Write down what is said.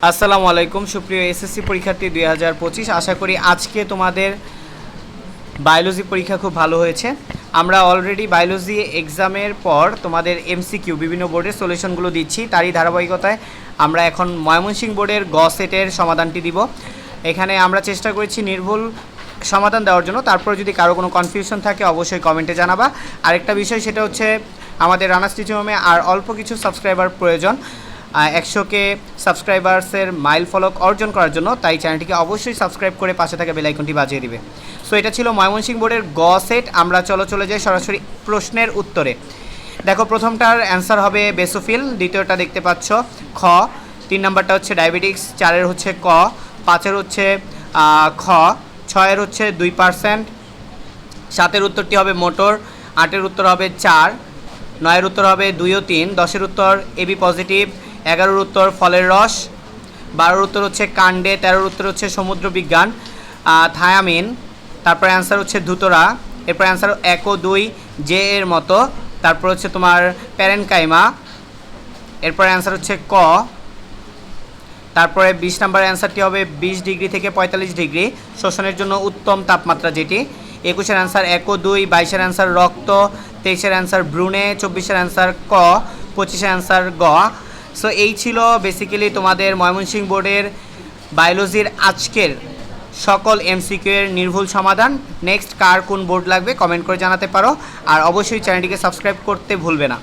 আসসালামু আলাইকুম, সুপ্রিয় এসএসসি পরীক্ষার্থী দুই হাজার পঁচিশ। আশা করি আজকে তোমাদের বায়োলজি পরীক্ষা খুব ভালো হয়েছে। আমরা অলরেডি বায়োলজি এক্সামের পর তোমাদের এমসিকিউ বিভিন্ন বোর্ডের সলিউশনগুলো দিচ্ছি। তারই ধারাবাহিকতায় আমরা এখন ময়মনসিংহ বোর্ডের গ সেটের সমাধানটি দিব। এখানে আমরা চেষ্টা করেছি নির্ভুল সমাধান দেওয়ার জন্য। তারপর যদি কারও কোনো কনফিউশন থাকে, অবশ্যই কমেন্টে জানাবা। আরেকটা বিষয় সেটা হচ্ছে, আমাদের রানাস টিচিং হোমে আর অল্প কিছু সাবস্ক্রাইবার প্রয়োজন। একশোকে সাবস্ক্রাইবার্সের মাইল ফলক অর্জন করার জন্য, তাই চ্যানেলটিকে অবশ্যই সাবস্ক্রাইব করে পাশে থাকা বেলাইকনটি বাজিয়ে দিবে। সো এটা ছিল ময়মনসিংহ বোর্ডের গ সেট আমরা চলো চলে যাই সরাসরি প্রশ্নের উত্তরে। দেখো, প্রথমটার অ্যান্সার হবে বেসোফিল দ্বিতীয়টা দেখতে পাচ্ছ খ, তিন নাম্বারটা হচ্ছে ডায়াবেটিক্স চারের হচ্ছে ক, পাঁচের হচ্ছে খ, ছয়ের হচ্ছে দুই পার্সেন্ট সাতের উত্তরটি হবে মোটর, আটের উত্তর হবে চার, নয়ের উত্তর হবে দুই ও তিন, দশের উত্তর এবি পজিটিভ এগারোর উত্তর ফলের রস, বারোর উত্তর হচ্ছে কাণ্ডে, তেরোর উত্তর হচ্ছে সমুদ্র বিজ্ঞান থায়ামিন, তারপরে অ্যান্সার হচ্ছে ধুতরা, এরপর অ্যান্সার এক ও দুই, জে এর মতো, তারপর হচ্ছে তোমার প্যারেনকাইমা, এরপর অ্যান্সার হচ্ছে ক, তারপরে বিশ নাম্বার অ্যান্সারটি হবে বিশ ডিগ্রি থেকে পঁয়তাল্লিশ ডিগ্রি, শোষণের জন্য উত্তম তাপমাত্রা যেটি, একুশের অ্যান্সার এক দুই, বাইশের অ্যান্সার রক্ত, তেইশের অ্যান্সার ব্রুনে চব্বিশের অ্যান্সার ক, পঁচিশের অ্যান্সার গ সো এই ছিল বেসিক্যালি তোমাদের ময়মনসিংহ বোর্ডের বায়োলজির আজকের সকল এমসিকিউ এর নির্ভুল সমাধান। নেক্সট কার কোন বোর্ড লাগবে কমেন্ট করে জানাতে পারো। আর অবশ্যই চ্যানেলটিকে সাবস্ক্রাইব করতে ভুলবে না।